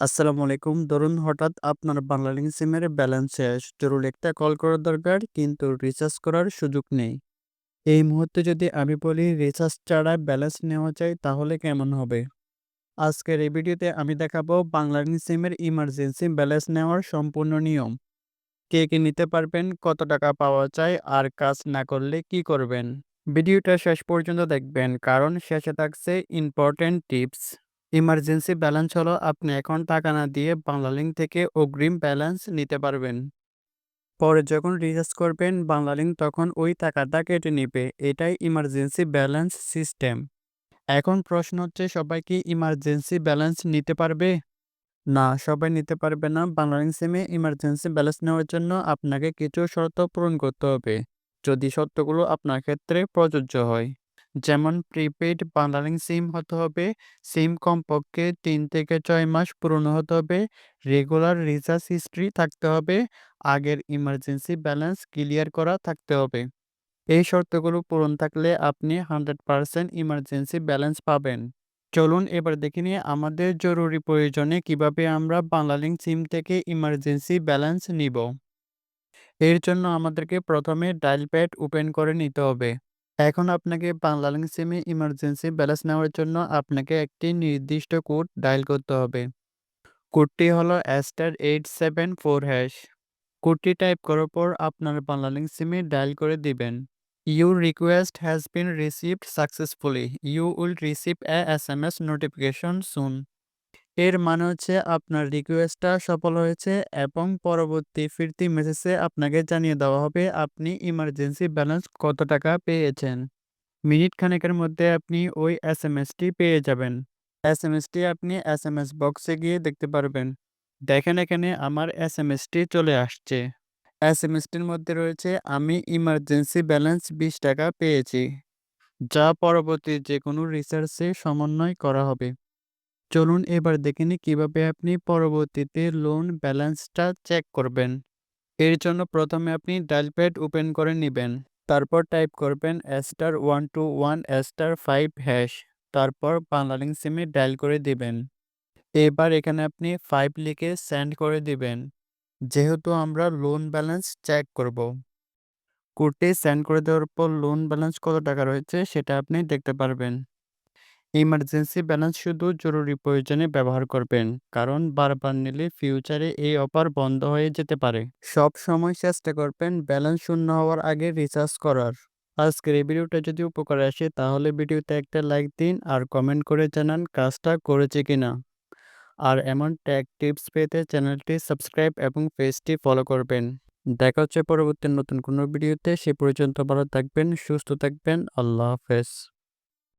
আসসালামু আলাইকুম। ধরুন হঠাৎ আপনার বাংলালিংক সিমের ব্যালেন্স শেষ। জরুরি একটা কল করা দরকার কিন্তু রিচার্জ করার সুযোগ নেই। এই মুহূর্তে যদি আমি বলি রিচার্জ ছাড়া ব্যালেন্স নেওয়া যায় তাহলে কেমন হবে? আজকের এই ভিডিওতে আমি দেখাবো বাংলালিংক সিমের ইমার্জেন্সি ব্যালেন্স নেওয়ার সম্পূর্ণ নিয়ম। কে, কে নিতে পারবেন, কত টাকা পাওয়া যায় আর কাজ না করলে কি করবেন? ভিডিওটা শেষ পর্যন্ত দেখবেন কারণ শেষে থাকছে ইম্পর্টেন্ট টিপস। ইমার্জেন্সি ব্যালেন্স হলো আপনি এখন টাকা না দিয়ে বাংলালিংক থেকে অগ্রিম ব্যালেন্স নিতে পারবেন। পরে যখন রিচার্জ করবেন বাংলালিংক তখন ওই টাকাটা কেটে নিবে। এটাই ইমার্জেন্সি ব্যালেন্স সিস্টেম। এখন প্রশ্ন হচ্ছে সবাই কি ইমার্জেন্সি ব্যালেন্স নিতে পারবে? না, সবাই নিতে পারবে না। বাংলালিংক সিমে ইমার্জেন্সি ব্যালেন্স নেওয়ার জন্য আপনাকে কিছু শর্ত পূরণ করতে হবে। যদি শর্তগুলো আপনার ক্ষেত্রে প্রযোজ্য হয়। যেমন প্রিপেইড বাংলালিংক সিম হতে হবে, সিম কমপক্ষে তিন থেকে ছয় মাস পুরনো হতে হবে, রেগুলার রিচার্জ হিস্ট্রি থাকতে হবে, আগের ইমার্জেন্সি ব্যালেন্স ক্লিয়ার করা থাকতে হবে। এই শর্তগুলো পূরণ থাকলে আপনি হান্ড্রেড পারসেন্ট ইমার্জেন্সি ব্যালেন্স পাবেন। চলুন এবার দেখে নিই আমাদের জরুরি প্রয়োজনে কীভাবে আমরা বাংলালিংক সিম থেকে ইমার্জেন্সি ব্যালেন্স নিব। এর জন্য আমাদেরকে প্রথমে ডায়াল প্যাড ওপেন করে নিতে হবে। এখন আপনাকে বাংলালিংক সিমে ইমার্জেন্সি ব্যালেন্স নেওয়ার জন্য আপনাকে একটি নির্দিষ্ট কোড ডায়াল করতে হবে। কোডটি হলো star eight seven four hash. কোডটি টাইপ করার পর আপনার বাংলালিংক সিমে ডায়াল করে দিবেন। Your request has been received successfully you will receive a S M S notification soon. এর মানে হচ্ছে আপনার রিকোয়েস্টটা সফল হয়েছে এবং পরবর্তী ফিরতি মেসেজে আপনাকে জানিয়ে দেওয়া হবে আপনি ইমার্জেন্সি ব্যালেন্স কত টাকা পেয়েছেন। মিনিট খানেকের মধ্যে আপনি ওই এস এম এসটি পেয়ে যাবেন। এস এম এসটি আপনি এস এম এস বক্সে গিয়ে দেখতে পারবেন। দেখেন এখানে আমার এস এম এসটি চলে আসছে। এস এম এসটির মধ্যে রয়েছে, আমি ইমার্জেন্সি ব্যালেন্স বিশ টাকা পেয়েছি যা পরবর্তী যে কোনো রিচার্জে সমন্বয় করা হবে। চলুন এবার দেখে নিই কীভাবে আপনি পরবর্তীতে লোন ব্যালেন্সটা চেক করবেন। এর জন্য প্রথমে আপনি ডায়াল প্যাড ওপেন করে নেবেন। তারপর টাইপ করবেন star one two one star five hash তারপর বাংলালিং সিমে ডায়াল করে দিবেন। এবার এখানে আপনি ফাইভ লিখে সেন্ড করে দিবেন। যেহেতু আমরা লোন ব্যালেন্স চেক করব। কোডটি সেন্ড করে দেওয়ার পর লোন ব্যালেন্স কত টাকা রয়েছে সেটা আপনি দেখতে পারবেন। ইমার্জেন্সি ব্যালেন্স শুধু জরুরি প্রয়োজনে ব্যবহার করবেন, কারণ বারবার নিলে ফিউচারে এই অফার বন্ধ হয়ে যেতে পারে। সব সময় চেষ্টা করবেন ব্যালেন্স শূন্য হওয়ার আগে রিচার্জ করার। আজকের এই ভিডিওটা যদি উপকারে আসে, তাহলে ভিডিওতে একটা লাইক দিন আর কমেন্ট করে জানান কাজটা করেছে কিনা। আর এমন ট্যাগ টিপস পেতে চ্যানেলটি সাবস্ক্রাইব এবং পেজটি ফলো করবেন। দেখা হচ্ছে পরবর্তী নতুন কোনো ভিডিওতে সে পর্যন্ত ভালো থাকবেন, সুস্থ থাকবেন, আল্লাহ হাফেজ।